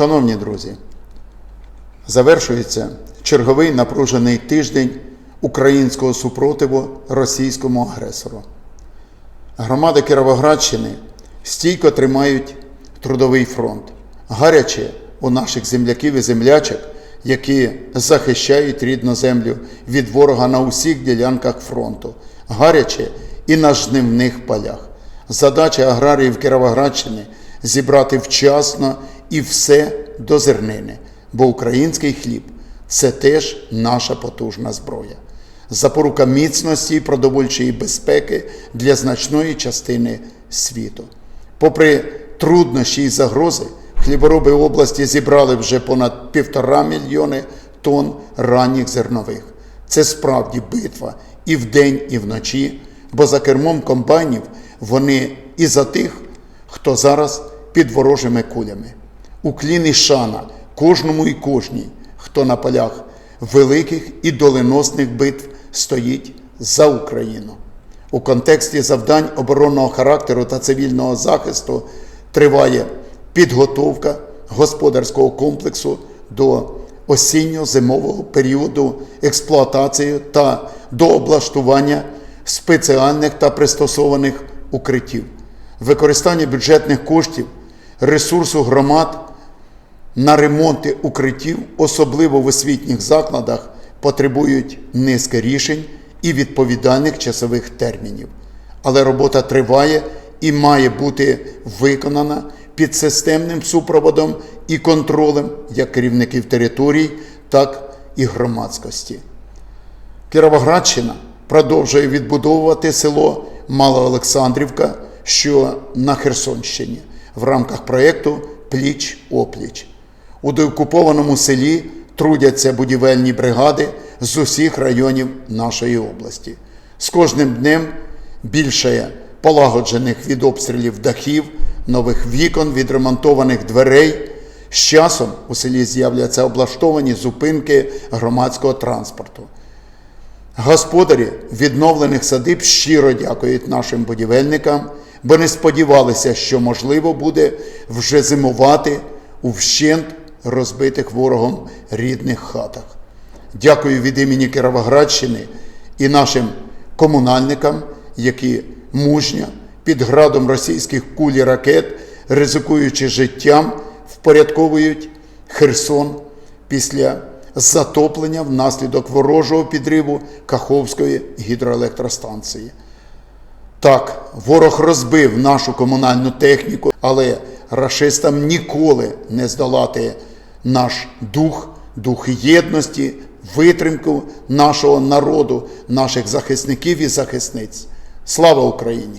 Шановні друзі, завершується черговий напружений тиждень українського супротиву російському агресору. Громади Кіровоградщини стійко тримають трудовий фронт, гаряче у наших земляків і землячок, які захищають рідну землю від ворога на усіх ділянках фронту, гаряче і на жнивних полях. Задача аграріїв Кіровоградщини зібрати вчасно і все до зернини, бо український хліб це теж наша потужна зброя. Запорука міцності і продовольчої безпеки для значної частини світу. Попри труднощі і загрози, хлібороби області зібрали вже понад півтора мільйони тонн ранніх зернових. Це справді битва і вдень, і вночі, бо за кермом комбайнів вони і за тих, хто зараз під ворожими кулями. Уклін і шана кожному і кожній, хто на полях великих і доленосних битв стоїть за Україну. У контексті завдань оборонного характеру та цивільного захисту триває підготовка господарського комплексу до осінньо-зимового періоду експлуатації та до облаштування спеціальних та пристосованих укриттів, використання бюджетних коштів, ресурсу громад на ремонти укриттів, особливо в освітніх закладах, потребують низки рішень і відповідальних часових термінів. Але робота триває і має бути виконана під системним супроводом і контролем як керівників територій, так і громадськості. Кіровоградщина продовжує відбудовувати село Малоолександрівка, що на Херсонщині, в рамках проєкту Пліч опліч. У деокупованому селі трудяться будівельні бригади з усіх районів нашої області. З кожним днем більше полагоджених від обстрілів дахів, нових вікон, відремонтованих дверей. З часом у селі з'являться облаштовані зупинки громадського транспорту. Господарі відновлених садиб щиро дякують нашим будівельникам, бо не сподівалися, що можливо буде вже зимувати у вщент розбитих ворогом рідних хатах. Дякую від імені Кіровоградщини і нашим комунальникам, які мужньо під градом російських куль і ракет, ризикуючи життям, впорядковують Херсон після затоплення внаслідок ворожого підриву Каховської гідроелектростанції. Так, ворог розбив нашу комунальну техніку, але рашистам ніколи не здолати наш дух, дух єдності, витримку нашого народу, наших захисників і захисниць. Слава Україні!